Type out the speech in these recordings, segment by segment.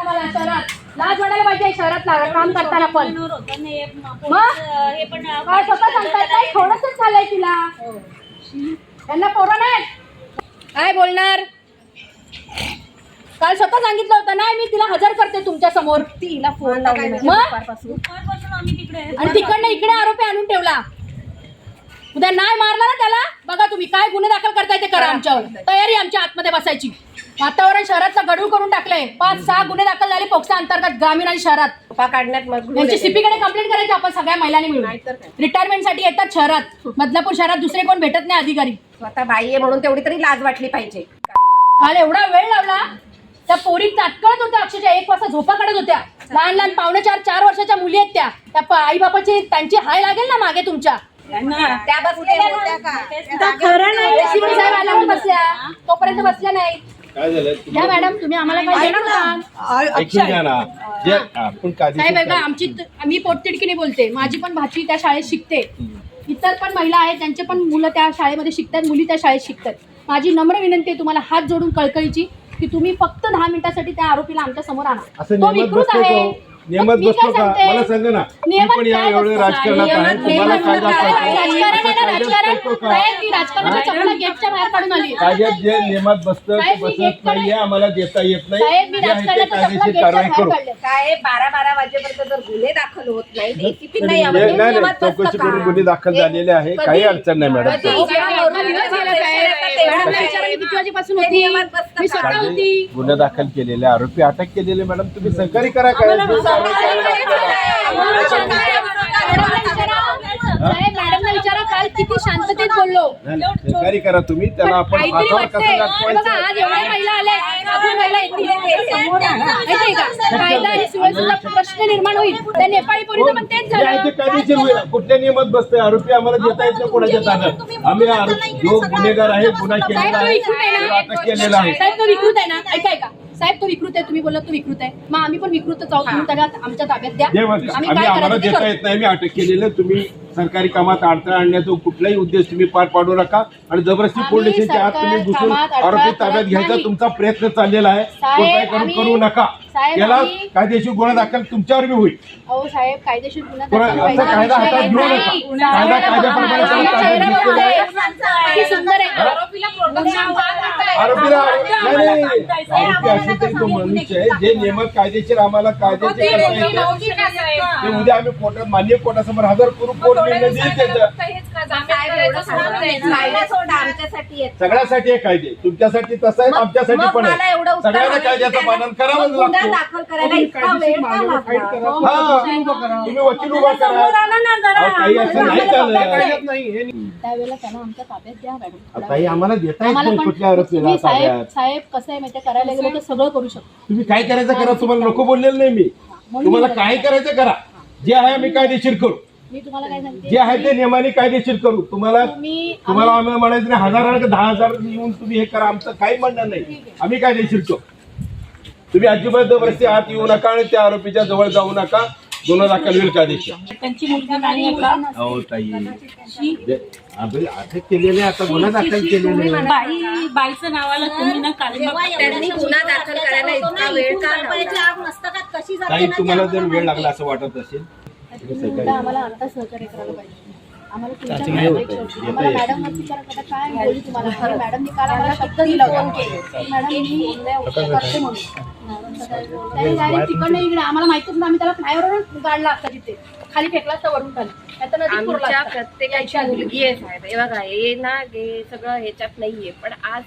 आम्हाला शहरात लाज वाटायला पाहिजे शहरात काम करताना पण. मग? हे पण काय स्वतः सांगतात काय थोडंसंच झालंय तिला. पोरं नाहीत. काय बोलणार? काल स्वतः सांगितलं होतं नाही मी तिला हजर करते तुमच्यासमोर. तिला फोन लावला मग? दुपारपासून. आम्ही तिकडे आहे. आणि तिकडनं इकडे आरोपी आणून ठेवला. उद्या नाही मारला ना त्याला? बघा तुम्ही काय गुन्हे दाखल करताय ते करा. आमच्यावर. तयारी आमच्या आतमध्ये बसायची. वातावरण शहरातलं गडूळ करून टाकलंय. पाच सहा गुन्हे दाखल झाले पोक्सा अंतर्गत ग्रामीण आणि शहरात. काढण्यात मजबूर यांची आहे. सीपीकडे कंप्लेंट करायची आपण सगळ्या महिलांनी मिळून. नाहीतर काय. रिटायरमेंटसाठी येतात शहरात. बदलापूर शहरात दुसरे कोण भेटत नाही अधिकारी. स्वतः बाई आहे म्हणून तेवढी तरी लाज वाटली पाहिजे. काल एवढा वेळ लावला त्या पोरी तात्काळत होत्या अक्षरशः एक वाजता झोपा काढत होत्या. लहान लहान पावणे चार चार वर्षाच्या मुली आहेत त्या. त्या आई बापाची त्यांची हाय लागेल ना मागे तुमच्या? त्या बसलेल्या होत्या का? खरं नाही सीपी साहेब आल्यावर बसल्या. तोपर्यंत बसल्या नाही काय झालं? या मॅडम तुम्ही आम्हाला काय देणार होता? ऐकून घ्या ना. जे आपण कायदेशीर बघा आमची मी पोटतिडकीने बोलते. माझी पण भाची त्या शाळेत शिकते. इतर पण महिला आहेत त्यांचे पण मुलं त्या शाळेमध्ये शिकतात मुली त्या शाळेत शिकतात. माझी नम्र विनंती आहे तुम्हाला हात जोडून कळकळीची की तुम्ही फक्त दहा मिनिटासाठी त्या आरोपीला आमच्यासमोर आणा. असं तो विकृत बसतो आहे. नियमात मी बसतो काय का सांगते? मला सांगा ना मी पण या काय एवढे बसतं? राजकारणात आहे तुम्हाला कायदा काय? कळतो? राजकारण आहे ना कायद्यात राजकारण कळतो का? साहेब, मी राजकारणाच्या चपला गेटच्या बाहेर काढून आली कायद्यात जे नियमात बसतं ते साहेब, मी बसत गेटकडे- नाहीये आम्हाला देता येत नाही साहेब मी जे आहे ते राजकारणाच्या चपला कायदेशीर गेटच्या कारवाई बाहेर करू काढल्या काय बारा बारा वाजेपर्यंत जर गुन्हे दाखल होत नाही एसीपी नाही नाही नाही नाही, बसतं चौकशी का? करून गुन्हे दाखल झालेले आहे कधी- काही अडचण नाही मॅडम कधी? हो, मॅडम, एवढा दिवस गेला साहेब. मॅडमला विचारा मी किती वाजेपासून ते होती नियमात बसतं मी का? स्वतः होती गुन्हे दाखल केलेले आरोपी अटक केलेले मॅडम तुम्ही सहकार्य करा काय मॅडमला विचारा काल किती शांततेत बोललो सहकार्य करा तुम्ही त्याला आपण काहीतरी वाटतंय. हे बघा दाखवायचं आज एवढ्या महिला आल्या अजून महिला येतील माहितीये का? कायदा आणि सुव्यवस्थेचा प्रश्न निर्माण होईल. त्या नेपाळी पोरीचं पण तेच जे आहे ते झालं कायदेशीर होईल. कुठल्या नियमात बसतंय? आरोपी आम्हाला देता येत नाही कोणाच्या ताब्यात? आम्ही आरोपी जो गुन्हेगार आहे गुन्हा केलेला आहे. केलेला आहे साहेब तो विकृत आहे ना? ऐका ऐका साहेब तो विकृत आहे. तुम्ही बोलत तो विकृत आहे. मग आम्ही पण विकृतच आहोत. तुम्ही त्याला आमच्या ताब्यात द्या. आम्ही आम्ही काय आम्हाला करायचं ते देता करू. येत नाही. मी अटक केलेलं तुम्ही सरकारी कामात अडथळा आणण्याचा कुठलाही उद्देश तुम्ही पार पाडू नका. आणि जबरदस्ती आम्ही पोलीस स्टेशनच्या आत तुम्ही सरकार घुसून कामात अडथळा आरोपी ताब्यात करत घ्यायचा नाही. तुमचा प्रयत्न चाललेला आहे. साहेब, कोणताही करून आम्ही- करू नका. साहेब, याला आम्ही- कायदेशीर गुन्हा दाखल तुमच्यावर बी होईल. अहो साहेब कायदेशीर गुन्हा कोणा- दाखल असा व्हायचा कायदा विषय हातात घेऊ नाही. नका. गुन्हा कायदा व्हायला कायद्याप्रमाणे बघा. सगळं चेहरा कायदा बघा. घेतलेला किती सुंदर आहे आरोपीला नाही. नाही आरोपी असेल तरी तो मनुष्य आहे. जे नियमात कायदेशीर आम्हाला कायदेशीर करता येतं ते उद्या आम्ही कोर्टात मान्य कोर्टासमोर हजर करू कोर्ट निर्णय देईल त्याचं आमच्यासाठी सगळ्यासाठी आहे कायदे तुमच्यासाठी तसं आहे मग- आमच्यासाठी मग पण मला एवढं आहे उत्तर सगळ्यांना कायद्याचं. पालन करावंच गुन्हा लागतं. दाखल करायला इतका वेळ का लागला? हा, तुम्ही वकील उभा करा. अहो, असं नाही चालत त्यावेळेला त्यांना आमच्या ताब्यात द्या मॅडम. आम्हाला देता येत आम्हाला नाही पण कुठल्या तुम्ही साहेब साहेब कसं आहे माहिती करायला गेलं तर सगळं करू शकतो. तुम्ही काय करायचं करा तुम्हाला नको बोललेलं नाही मी. तुम्हाला काय करायचं करा. जे आहे आम्ही कायदेशीर करू. मी तुम्हाला काय सांगते? जे आहे ते नियमाने कायदेशीर करू. तुम्हाला तुम्ही तुम्हाला आम्हाला म्हणायचं नाही हजार का दहा हजार येऊन तुम्ही हे करा. आमचं काही म्हणणं नाही. आम्ही कायदेशीर करू. तुम्ही अजिबात जबरदस्ती आत येऊ नका आणि त्या आरोपीच्या जवळ जाऊ नका. गुन्हा दाखल होईल कायदेशीर. त्यांची मुलगी नाही आहे का? हो ताई. जे- आम्ही अटक केलेले आता. गुन्हा दाखल केलेले आहे. बाई बाईचं नावाला तुम्ही ना कालिमा त्यांनी गुन्हा दाखल करायला इतका वेळ का लावला? ताई तुम्हाला जर वेळ लागला असं वाटत असेल आम्हाला आता सहकार्य करायला पाहिजे. आम्हाला तुमच्या. मॅडम विचार करता काय बोलली तुम्हाला? आणि मॅडमनी काल आम्हाला शब्द दिला होता की मॅडम मी करते म्हणून. त्याने direct तिकडनं इकडे. आम्हाला माहितच नाही. आम्ही त्याला फ्लायओव्हरवरून गाडला असता तिथे. खाली फेकला असता वरून खाली. पुरला आमच्या. प्रत्येकाची मुलगी आहे साहेब. हे बघा हे ना हे सगळं ह्याच्यात नाहीये. पण आज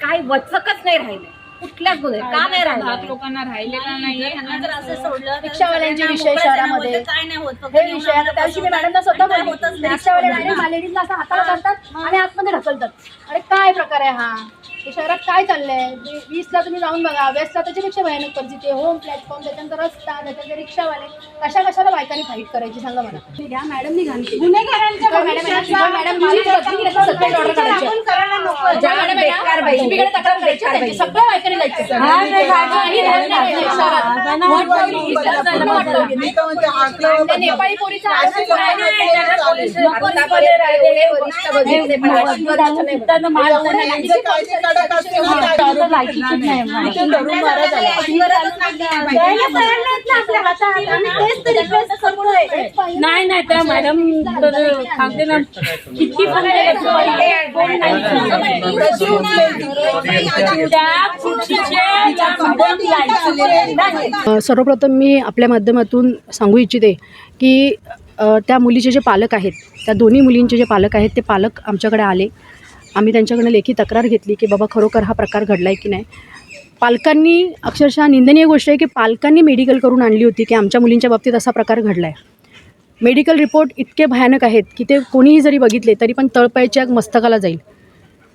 काय वचकच नाही राहिले. कुठल्याच गुन्हे का नाही राहिले? लोकांना राहिलेला नाहीये. ह्यांना जर असं सोडलं तर रिक्षावाल्यांचे सगळ्यांना विषय शहरामध्ये. काय नाही. होत फक्त हे विषय आता त्या दिवशी मी मॅडमला स्वतः काय बोलली होतच नाही. रिक्षावाले डायरेक्ट लेडीजला असं हाताला करतात आणि आतमध्ये ढकलतात. अरे काय प्रकार आहे हे? शहरात काय चाललंय? वीसला तुम्ही जाऊन बघा वेस्टला त्याच्यापेक्षा भयानक परिस्थिती आहे. होम प्लॅटफॉर्म त्याच्यानंतर रस्ता त्याच्यानंतर रिक्षावाले कशा कशाला बायकांनी फाईट करायची सांगा मला. घ्या मॅडम सगळ्या बायकांनी जायचं नेपाळी पोरीचा नाही बघितले. एवढे यांचे कायदे कडक असते ना, इथे धरून मारा त्याला. नाही नाही त्या मॅडम तर सांगते ना किती पण कोण नाही कशी उचलेल ती? त्या खुर्चीचे त्या मॅडम जायचं. अ, सर्वप्रथम मी आपल्या माध्यमातून सांगू इच्छिते की अ, त्या मुलीचे जे पालक आहेत त्या दोन्ही मुलींचे जे पालक आहेत ते पालक आमच्याकडे आले आम्ही त्यांच्याकडनं लेखी तक्रार घेतली की बाबा खरोखर हा प्रकार घडला आहे की नाही. पालकांनी अक्षरशः निंदनीय गोष्ट आहे की पालकांनी मेडिकल करून आणली होती की आमच्या मुलींच्या बाबतीत असा प्रकार घडला आहे मेडिकल रिपोर्ट इतके भयानक आहेत की ते कोणीही जरी बघितले तरी पण तळपायच्या मस्तकाला जाईल.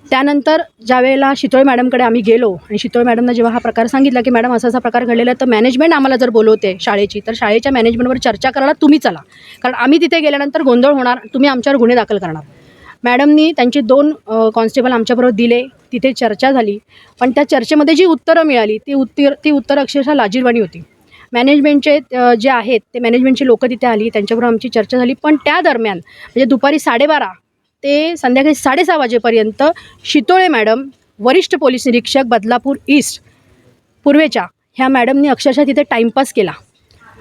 त्यानंतर ज्या वेळेला शितोळे मॅडमकडे आम्ही गेलो आणि शितोळे मॅडमनं जेव्हा हा प्रकार सांगितला की मॅडम असा असा प्रकार घडलेला तर मॅनेजमेंट आम्हाला जर बोलवते शाळेची तर शाळेच्या मॅनेजमेंटवर चर्चा करायला तुम्ही चला. कारण आम्ही तिथे गेल्यानंतर गोंधळ होणार तुम्ही आमच्यावर गुन्हे दाखल करणार. मॅडमनी त्यांचे दोन कॉन्स्टेबल आमच्याबरोबर दिले तिथे चर्चा झाली. पण त्या चर्चेमध्ये जी उत्तरं मिळाली ती उत्तर ती उत्तर अक्षरशः लाजीरवाणी होती. मॅनेजमेंटचे जे आहेत ते मॅनेजमेंटची लोकं तिथे आली त्यांच्याबरोबर आमची चर्चा झाली. पण त्या दरम्यान म्हणजे दुपारी साडेबारा ते संध्याकाळी साडेसहा वाजेपर्यंत शितोळे मॅडम वरिष्ठ पोलीस निरीक्षक बदलापूर ईस्ट पूर्वेच्या ह्या मॅडमनी अक्षरशः तिथे टाईमपास केला.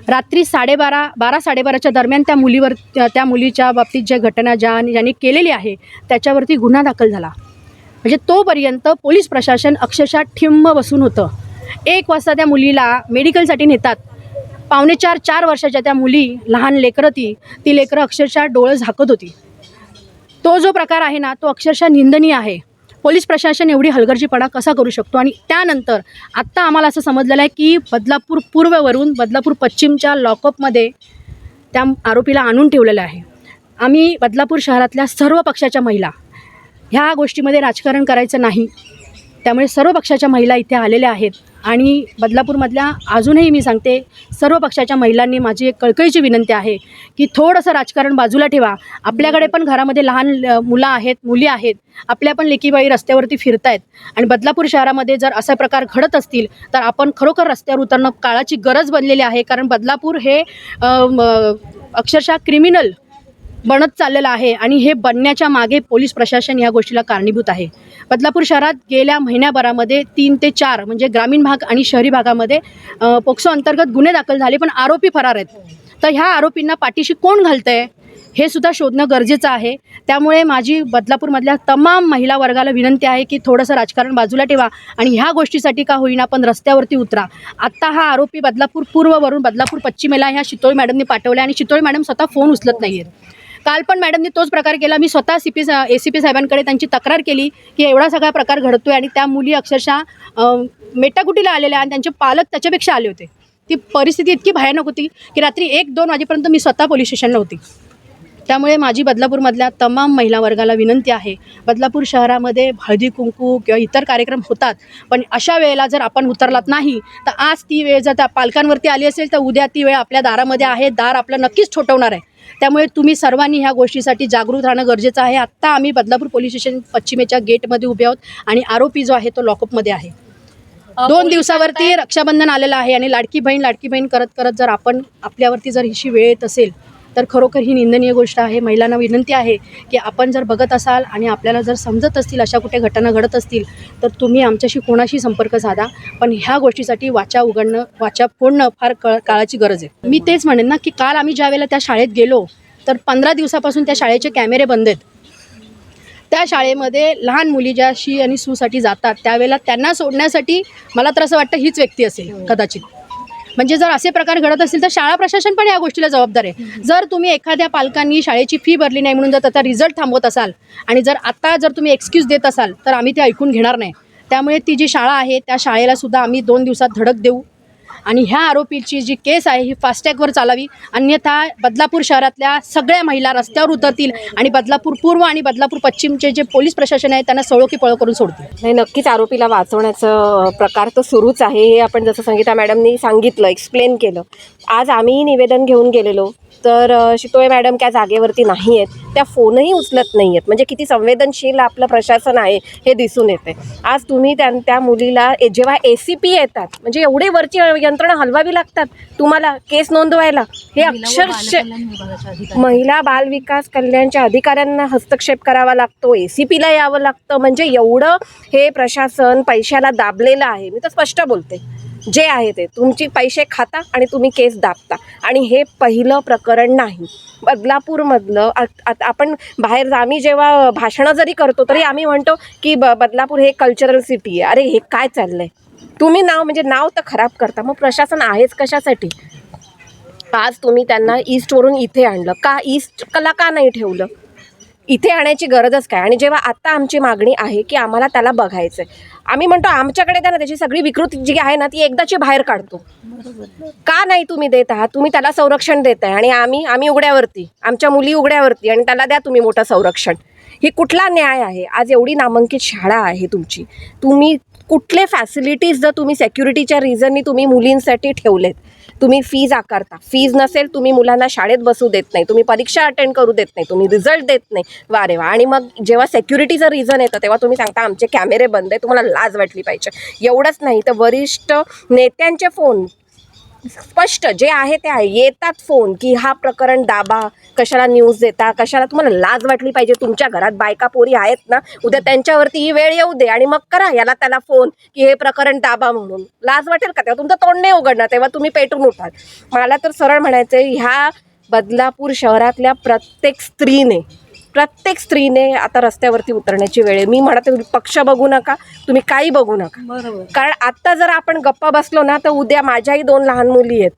रात्री साडेबारा बारा साडेबाराच्या दरम्यान त्या मुलीवर त्या मुलीच्या बाबतीत ज्या घटना ज्या ज्यांनी केलेली आहे त्याच्यावरती गुन्हा दाखल झाला. म्हणजे तोपर्यंत पोलीस प्रशासन अक्षरशः ठिम्म बसून होतं. एक वाजता त्या मुलीला मेडिकलसाठी नेतात. पावणे चार चार वर्षाच्या त्या मुली लहान लेकरं ती ती लेकरं अक्षरशः डोळं झाकत होती. तो जो प्रकार आहे ना तो अक्षरशः निंदनीय आहे. पोलीस प्रशासन एवढी हलगर्जीपणा कसा करू शकतो? आणि त्यानंतर आत्ता आम्हाला असं समजलेलं आहे की बदलापूर पूर्ववरून बदलापूर पश्चिमच्या लॉकअपमध्ये त्या आरोपीला आणून ठेवलेलं आहे. आम्ही बदलापूर शहरातल्या सर्व पक्षाच्या महिला ह्या गोष्टीमध्ये राजकारण करायचं नाही. त्यामुळे सर्व पक्षाच्या महिला इथे आलेल्या आहेत. आणि बदलापूरमधल्या अजूनही मी सांगते सर्व पक्षाच्या महिलांनी माझी एक कळकळीची विनंती आहे की थोडंसं राजकारण बाजूला ठेवा. आपल्याकडे पण घरामध्ये लहान ल- मुलं आहेत मुली आहेत. आपल्या पण लेकीबाई रस्त्यावरती फिरत आहेत आणि बदलापूर शहरामध्ये जर असा प्रकार घडत असतील तर आपण खरोखर रस्त्यावर उतरणं काळाची गरज बनलेली आहे. कारण बदलापूर हे अक्षरशः क्रिमिनल बनत चाललेलं आहे आणि हे बनण्याच्या मागे पोलीस प्रशासन या गोष्टीला कारणीभूत आहे. बदलापूर शहरात गेल्या महिन्याभरामध्ये तीन ते चार म्हणजे ग्रामीण भाग आणि शहरी भागामध्ये पोक्सो अंतर्गत गुन्हे दाखल झाले पण आरोपी फरार आहेत. तर ह्या आरोपींना पाठीशी कोण घालतंय हे सुद्धा शोधणं गरजेचं आहे. त्यामुळे माझी बदलापूरमधल्या तमाम महिला वर्गाला विनंती आहे की थोडंसं राजकारण बाजूला ठेवा आणि ह्या गोष्टीसाठी का होईना पण रस्त्यावरती उतरा. आत्ता हा आरोपी बदलापूर पूर्ववरून बदलापूर पश्चिमेला ह्या शितोळी मॅडमने पाठवल्या आणि शितोळी मॅडम स्वतः फोन उचलत नाही आहेत काल पण मॅडमनी तोच प्रकार केला. मी स्वतः सी पी सा ए सी पी साहेबांकडे त्यांची तक्रार केली की एवढा सगळा प्रकार घडतोय आणि त्या मुली अक्षरशः मेटाकुटीला आलेल्या आणि त्यांचे पालक त्याच्यापेक्षा आले होते. ती परिस्थिती इतकी भयानक होती की रात्री एक दोन वाजेपर्यंत मी स्वतः पोलीस स्टेशनला होती. त्यामुळे माझी बदलापूरमधल्या तमाम महिला वर्गाला विनंती आहे बदलापूर शहरामध्ये हळदी कुंकू किंवा इतर कार्यक्रम होतात पण अशा वेळेला जर आपण उतरलात नाही तर आज ती वेळ जर त्या पालकांवरती आली असेल तर उद्या ती वेळ आपल्या दारामध्ये आहे दार आपलं नक्कीच छोटवणार आहे. त्यामुळे तुम्ही सर्वांनी ह्या गोष्टीसाठी जागृत राहणं गरजेचं आहे. आत्ता आम्ही बदलापूर पोलीस स्टेशन पश्चिमेच्या गेटमध्ये उभे आहोत आणि आरोपी जो आहे तो लॉकअपमध्ये आहे. दोन दिवसावरती रक्षाबंधन आलेलं आहे आणि लाडकी बहीण लाडकी बहीण करत करत जर आपण आपल्यावरती जर हिशी वेळ येत असेल तर खरोखर ही निंदनीय गोष्ट आहे. महिलांना विनंती आहे की आपण जर बघत असाल आणि आपल्याला जर समजत असतील अशा कुठे घटना घडत असतील तर तुम्ही आमच्याशी कोणाशी संपर्क साधा. पण ह्या गोष्टीसाठी वाचा उघडणं वाचा फोडणं फार काळाची गरज आहे. मी तेच म्हणेन ना की काल आम्ही ज्या वेळेला त्या शाळेत गेलो तर पंधरा दिवसापासून त्या शाळेचे कॅमेरे बंद आहेत. त्या शाळेमध्ये लहान मुली ज्या शी आणि सूसाठी जातात त्यावेळेला त्यांना सोडण्यासाठी मला तर असं वाटतं हीच व्यक्ती असेल कदाचित. म्हणजे जर असे प्रकार घडत असतील तर शाळा प्रशासन पण या गोष्टीला जबाबदार आहे. जर तुम्ही एखाद्या पालकांनी शाळेची फी भरली नाही म्हणून जर त्याचा रिझल्ट थांबवत असाल आणि जर आता जर तुम्ही एक्सक्यूज देत असाल तर आम्ही ते ऐकून घेणार नाही. त्यामुळे ती जी शाळा आहे त्या शाळेला सुद्धा आम्ही दोन दिवसात धडक देऊ. आणि ह्या आरोपीची जी केस आहे ही फास्टॅगवर चालावी. अन्यथा बदलापूर शहरातल्या सगळ्या महिला रस्त्यावर उतरतील आणि बदलापूर पूर्व आणि बदलापूर पश्चिमचे जे पोलीस प्रशासन आहे त्यांना सळोखी पळ करून सोडतील. नाही नक्कीच आरोपीला वाचवण्याचं प्रकार तर सुरूच आहे. हे आपण जसं संगीता मॅडमनी सांगितलं एक्सप्लेन केलं. आज आम्हीही निवेदन घेऊन गेलेलो. तर शितोळे मॅडम त्या जागेवरती नाही आहेत त्या फोनही उचलत नाही आहेत म्हणजे किती संवेदनशील आपलं प्रशासन आहे हे दिसून येते आज तुम्ही त्या त्या मुलीला जेव्हा ए सी पी येतात म्हणजे एवढे वरची यंत्रणा हलवावी लागतात तुम्हाला केस नोंदवायला हे अक्षरशः महिला बाल विकास कल्याणच्या अधिकाऱ्यांना हस्तक्षेप करावा लागतो. ए सी पीला यावं लागतं. म्हणजे एवढं हे प्रशासन पैशाला दाबलेलं आहे. मी तर स्पष्ट बोलते. जे आहे ते. तुमची पैसे खाता आणि तुम्ही केस दाबता. आणि हे पहिलं प्रकरण नाही. बदलापूरमधलं आत- आपण बाहेर आम्ही जेव्हा भाषणं जरी करतो तरी आम्ही म्हणतो की ब बदलापूर हे कल्चरल सिटी आहे. अरे हे काय चाललं आहे तुम्ही नाव म्हणजे नाव तर खराब करता मग प्रशासन आहेच कशासाठी? आज तुम्ही त्यांना ईस्टवरून इथे आणलं. का ईस्ट कला का नाही ठेवलं? इथे आणायची गरजच काय? आणि जेव्हा आत्ता आमची मागणी आहे की आम्हाला त्याला बघायचं आहे आम्ही म्हणतो आमच्याकडे द्या ना त्याची सगळी विकृती जी आहे ना ती एकदाची बाहेर काढतो. का नाही तुम्ही देत आहात? तुम्ही त्याला संरक्षण देत आहे आणि आम्ही आम्ही उघड्यावरती आमच्या मुली उघड्यावरती आणि त्याला द्या तुम्ही मोठं संरक्षण. ही कुठला न्याय आहे? आज एवढी नामांकित शाळा आहे तुमची. तुम्ही कुठले फॅसिलिटीज जर तुम्ही सेक्युरिटीच्या रिझननी तुम्ही मुलींसाठी ठेवलेत तुम्ही फीज आकारता. फीज नसेल तुम्ही मुलांना शाळेत बसू देत नाही तुम्ही परीक्षा अटेंड करू देत नाही तुम्ही रिझल्ट देत नाही. वा रे वा. आणि मग जेव्हा सेक्युरिटीचं रिझन येतं तेव्हा तुम्ही सांगता आमचे कॅमेरे बंद आहे तुम्हाला लाज वाटली पाहिजे. एवढंच नाही तर वरिष्ठ नेत्यांचे फोन स्पष्ट जे आहे ते आहे. येतात फोन की हा प्रकरण दाबा कशाला न्यूज देता कशाला तुम्हाला लाज वाटली पाहिजे? तुमच्या घरात बायका पोरी आहेत ना उद्या त्यांच्यावरती ही वेळ येऊ दे आणि मग करा याला त्याला फोन की हे प्रकरण दाबा म्हणून. लाज वाटेल का तेव्हा? तुमचं तोंड नाही उघडणार तेव्हा तुम्ही पेटून उठाल. मला तर सरळ म्हणायचं ह्या बदलापूर शहरातल्या प्रत्येक स्त्रीने प्रत्येक स्त्रीने आता रस्त्यावरती उतरण्याची वेळ आहे. मी म्हणते पक्ष बघू नका तुम्ही काही बघू नका. बरोबर. कारण आत्ता जर आपण गप्पा बसलो ना तर उद्या माझ्याही दोन लहान मुली आहेत.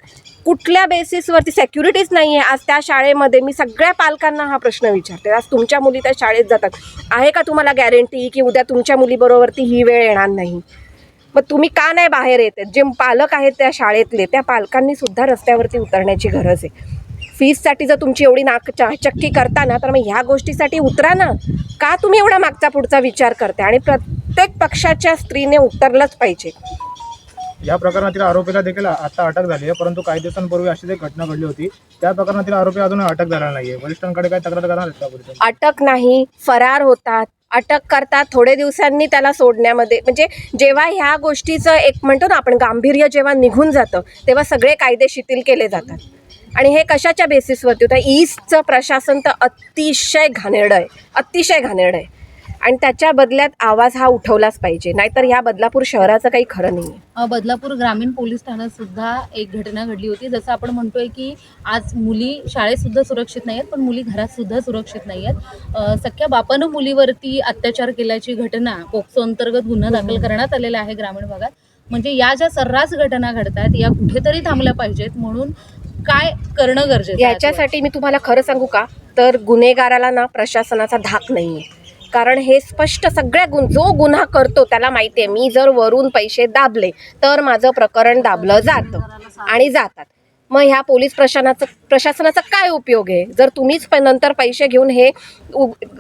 कुठल्या बेसिसवरती सेक्युरिटीच नाही आहे आज त्या शाळेमध्ये मी सगळ्या पालकांना हा प्रश्न विचारते. आज तुमच्या मुली त्या शाळेत जातात. आहे का तुम्हाला गॅरंटी की उद्या तुमच्या मुलीबरोबरती ही वेळ येणार नाही? मग तुम्ही का नाही बाहेर येते? जे पालक आहेत त्या शाळेतले त्या पालकांनी सुद्धा रस्त्यावरती उतरण्याची गरज आहे. फीजसाठी जर तुमची एवढी नाक चक्की करता ना तर मग ह्या गोष्टीसाठी उतरा ना. का तुम्ही एवढा मागचा पुढचा विचार करते आणि प्रत्येक पक्षाच्या स्त्रीने उतरलंच पाहिजे. या प्रकरणातील आरोपीला देखील आता अटक झाली आहे परंतु काही दिवसांपूर्वी अशीच एक घटना घडली होती त्या प्रकरणातील आरोपी अजून अटक झाला नाहीये. वरिष्ठांकडे काय तक्रार करणार अटक नाही फरार होतात. अटक करतात थोडे दिवसांनी त्याला सोडण्यामध्ये म्हणजे जेव्हा ह्या गोष्टीचं एक म्हणतो ना आपण गांभीर्य जेव्हा निघून जातं तेव्हा सगळे कायदे शिथिल केले जातात. आणि हे कशाच्या बेसिसवरती होतं? ईस्टचं प्रशासन तर अतिशय घाणेरडं आहे. अतिशय घाणेरडं आहे. आणि त्याच्या बदल्यात आवाज हा उठवलाच पाहिजे. नाहीतर ह्या बदलापूर शहराचं काही खरं नाही बदलापूर ग्रामीण पोलीस ठाण्यात सुद्धा एक घटना घडली होती. जसं आपण म्हणतोय की आज मुली शाळेत सुद्धा सुरक्षित नाही आहेत पण मुली घरात सुद्धा सुरक्षित नाही आहेत सख्या बापानं मुलीवरती अत्याचार केल्याची घटना पोक्सो अंतर्गत गुन्हा दाखल करण्यात आलेला आहे ग्रामीण भागात. म्हणजे या ज्या सर्रास घटना घडतात या कुठेतरी थांबल्या पाहिजेत. म्हणून काय करणं गरजेचं आहे याच्यासाठी मी तुम्हाला खरं सांगू का? तर गुन्हेगाराला ना प्रशासनाचा धाक नाही आहे कारण हे स्पष्ट सगळ्या गुन जो गुन्हा करतो त्याला माहिती आहे मी जर वरून पैसे दाबले तर माझं प्रकरण दाबलं जातं आणि जातात. मग ह्या पोलीस प्रशासनाचं प्रशासनाचा काय उपयोग आहे? जर तुम्हीच प- नंतर पैसे घेऊन हे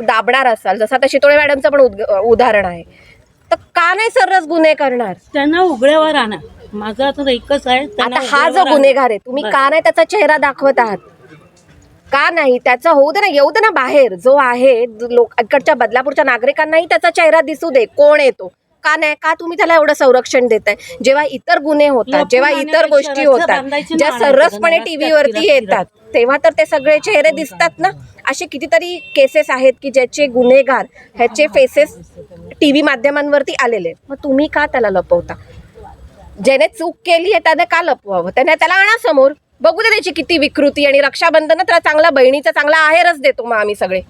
दाबणार असाल जसं आता शितोळे मॅडमचं पण उद उदाहरण आहे तर का नाही सर्रास गुन्हे करणार? त्यांना उघड्यावर आणा. माझं आता एकच आहे त्यांना आता हा जो उघड्यावर. गुन्हेगार आहे तुम्ही का नाही त्याचा चेहरा दाखवत आहात? का नाही? त्याचं होऊ दे ना येऊ दे ना बाहेर. जो आहे ज- लोक इकडच्या बदलापूरच्या नागरिकांनाही त्याचा चेहरा दिसू दे कोण येतो का नाही? का तुम्ही त्याला एवढं संरक्षण देताय? जेव्हा इतर गुन्हे होतात लपून जेव्हा इतर आणण्यापेक्षा गोष्टी होतात बांधायची ज्या ना सर्रासपणे रस्त्यात टीव्हीवरती येतात तेव्हा तर ते सगळे चेहरे दिसतात ना? असे कितीतरी केसेस आहेत की ज्याचे गुन्हेगार ह्याचे फेसेस टी व्ही माध्यमांवरती आलेले आहेत. मग तुम्ही का त्याला लपवता? ज्याने चूक केली आहे त्याने का लपवावं? त्याने त्याला आणा समोर. बघू दे त्याची किती विकृती आणि रक्षाबंधन तर चांगला बहिणीचा चांगला आहेरच देतो मग आम्ही सगळे.